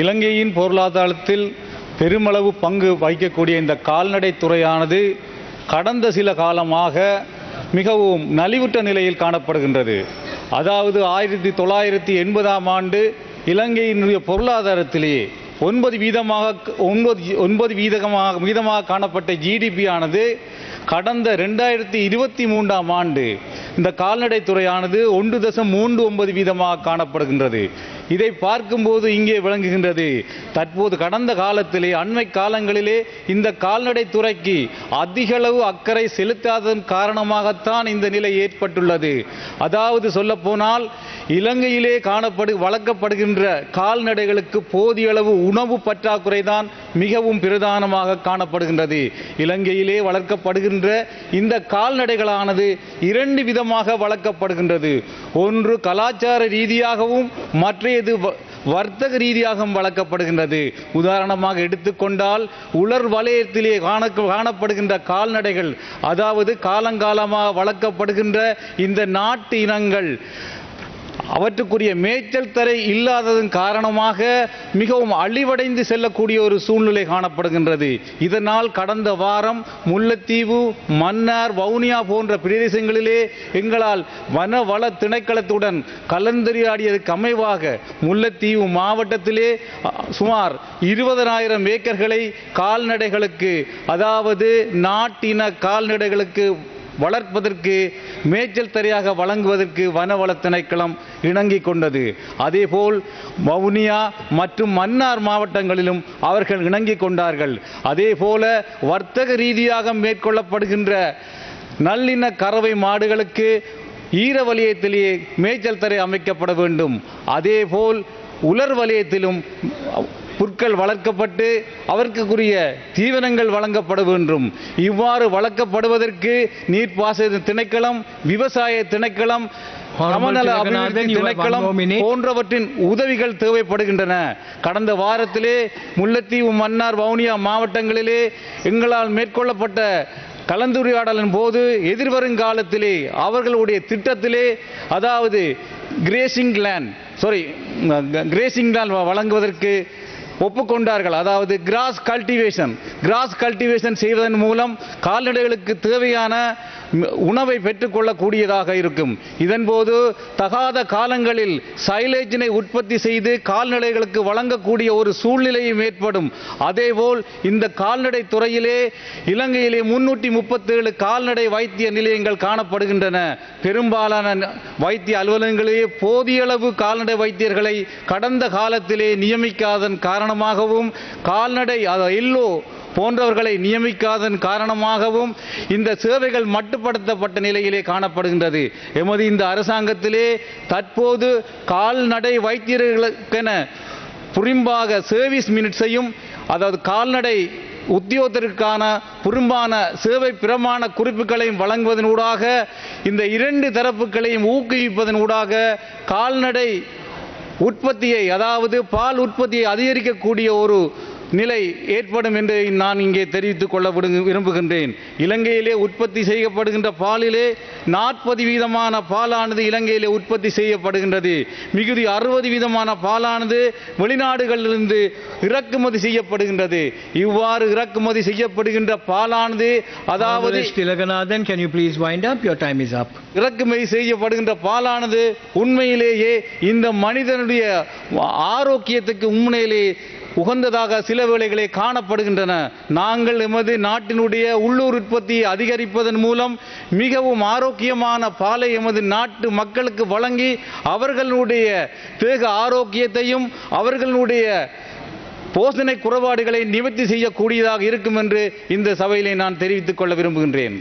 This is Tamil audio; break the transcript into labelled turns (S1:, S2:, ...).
S1: இலங்கையின் பொருளாதாரத்தில் பெருமளவு பங்கு வகிக்கக்கூடிய இந்த கால்நடை துறையானது கடந்த சில காலமாக மிகவும் நலிவுற்ற நிலையில் காணப்படுகின்றது. அதாவது ஆயிரத்தி தொள்ளாயிரத்தி எண்பதாம் ஆண்டு இலங்கையினுடைய பொருளாதாரத்திலேயே ஒன்பது வீதமாக ஒன்பது ஒன்பது வீதமாக வீதமாக காணப்பட்ட ஜிடிபி ஆனது கடந்த ரெண்டாயிரத்தி இருபத்தி மூன்றாம் ஆண்டு இந்த கால்நடை துறையானது ஒன்று தசம் மூன்று ஒன்பது வீதமாக காணப்படுகின்றது. இதை பார்க்கும்போது இங்கே விளங்குகின்றது. தற்போது கடந்த காலத்திலே அண்மை காலங்களிலே இந்த கால்நடை துறைக்கு அதிகளவு அக்கறை செலுத்தாததன் காரணமாகத்தான் இந்த நிலை ஏற்பட்டுள்ளது. அதாவது சொல்லப்போனால் இலங்கையிலே காணப்படு வளர்க்கப்படுகின்ற கால்நடைகளுக்கு போதிய அளவு உணவு பற்றாக்குறை தான் மிகவும் பிரதானமாக காணப்படுகின்றது. இலங்கையிலே வளர்க்கப்படுகின்ற இந்த கால்நடைகளானது இரண்டு விதமாக வளர்க்கப்படுகின்றது. ஒன்று கலாச்சார ரீதியாகவும் மற்றையது வ- வர்த்தக ரீதியாகவும் வளர்க்கப்படுகின்றது. உதாரணமாக எடுத்துக்கொண்டால் உலர் வலயத்திலே காண காணப்படுகின்ற கால்நடைகள் அதாவது காலங்காலமாக வளர்க்கப்படுகின்ற இந்த நாட்டு இனங்கள் அவற்றுக்குரிய மேய்ச்சல் தரை இல்லாததன் காரணமாக மிகவும் அழிவடைந்து செல்லக்கூடிய ஒரு சூழ்நிலை காணப்படுகின்றது. இதனால் கடந்த வாரம் முல்லைத்தீவு மன்னார் வவுனியா போன்ற பிரதேசங்களிலே எங்களால் வனவள திணைக்களத்துடன் கலந்துரையாடியதற்கு அமைவாக முல்லைத்தீவு மாவட்டத்திலே சுமார் இருபதனாயிரம் ஏக்கர்களை கால்நடைகளுக்கு அதாவது நாட்டின கால்நடைகளுக்கு வளர்ப்பதற்கு மேய்ச்சல் தரையாக வழங்குவதற்கு வனவள திணைக்களம் இணங்கிக் கொண்டது. அதேபோல் வவுனியா மற்றும் மன்னார் மாவட்டங்களிலும் அவர்கள் இணங்கிக் கொண்டார்கள். அதேபோல வர்த்தக ரீதியாக மேற்கொள்ளப்படுகின்ற நல்லின கறவை மாடுகளுக்கு ஈர வலயத்திலேயே மேய்ச்சல் தரை அமைக்கப்பட வேண்டும். அதேபோல் உலர் வலயத்திலும் புற்கள் வளர்க்கப்பட்டு அவருக்குரிய தீவனங்கள் வழங்கப்பட வேண்டும் இவ்வாறு வளர்க்கப்படுவதற்கு நீர்ப்பாசன திணைக்களம் விவசாய திணைக்களம் சமநல அபிவிருத்தி திணைக்களம். போன்றவற்றின் உதவிகள் தேவைப்படுகின்றன கடந்த வாரத்திலே முல்லைத்தீவு மன்னார் வவுனியா மாவட்டங்களிலே எங்களால் மேற்கொள்ளப்பட்ட கலந்துரையாடலின் போது எதிர்வருங்காலத்திலே அவர்களுடைய திட்டத்திலே அதாவது grazing land sorry grazing land வழங்குவதற்கு ஒப்புக்கொண்டார்கள். அதாவது கிராஸ் கல்டிவேஷன் கிராஸ் கல்டிவேஷன் செய்வதன் மூலம் கால்நடைகளுக்கு தேவையான உணவை பெற்றுக்கொள்ளக்கூடியதாக இருக்கும். இதன்போது தகாத காலங்களில் சைலேஜினை உற்பத்தி செய்து கால்நடைகளுக்கு வழங்கக்கூடிய ஒரு சூழ்நிலையும் ஏற்படும். அதேபோல் இந்த கால்நடை துறையிலே இலங்கையிலே முன்னூற்றி முப்பத்தேழு கால்நடை வைத்திய நிலையங்கள் காணப்படுகின்றன. பெரும்பாலான வைத்திய அலுவலகங்களிலே போதிய அளவு கால்நடை வைத்தியர்களை கடந்த காலத்திலே நியமிக்காதன் காரணமாகவும் கால்நடை அத- எல்லோ போன்றவர்களை நியமிக்காதன் காரணமாகவும் இந்த சேவைகள் மட்டுப்படுத்தப்பட்ட நிலையிலே காணப்படுகின்றது. எமது இந்த அரசாங்கத்திலே தற்போது கால்நடை வைத்தியர்களுக்கென புரிம்பாக சர்வீஸ் மினிட்ஸையும் அதாவது கால்நடை உத்தியோகத்திற்கான புறம்பான சேவை பிரமாண குறிப்புகளையும் வழங்குவதனூடாக இந்த இரண்டு தரப்புகளையும் ஊக்குவிப்பதன் ஊடாக கால்நடை உற்பத்தியை அதாவது பால் உற்பத்தியை அதிகரிக்கக்கூடிய ஒரு நிலை ஏற்படும் என்று நான் இங்கே தெரிவித்துக் கொள்ள விரும்புகின்றேன் இலங்கையிலே உற்பத்தி செய்யப்படுகின்ற பாலிலே நாற்பது வீதமான பாலானது இலங்கையிலே உற்பத்தி செய்யப்படுகின்றது மிகுதி அறுபது வீதமான பாலானது வெளிநாடுகளிலிருந்து இறக்குமதி செய்யப்படுகின்றது இவ்வாறு இறக்குமதி செய்யப்படுகின்ற பாலானது அதாவது
S2: Tilaganathan, can you please wind up? Your time is up.
S1: இறக்குமதி செய்யப்படுகின்ற பாலானது உண்மையிலேயே இந்த மனிதனுடைய ஆரோக்கியத்துக்கு உண்மையிலே உகந்ததாக சில வேளைகளே காணப்படுகின்றன. நாங்கள் எமது நாட்டினுடைய உள்ளூர் உற்பத்தியை அதிகரிப்பதன் மூலம் மிகவும் ஆரோக்கியமான பாலை எமது நாட்டு மக்களுக்கு வழங்கி அவர்களுடைய தேக ஆரோக்கியத்தையும் அவர்களுடைய போசனை குறைபாடுகளை நிவர்த்தி செய்யக்கூடியதாக இருக்கும் என்று இந்த சபையிலே நான் தெரிவித்துக் கொள்ள விரும்புகின்றேன்.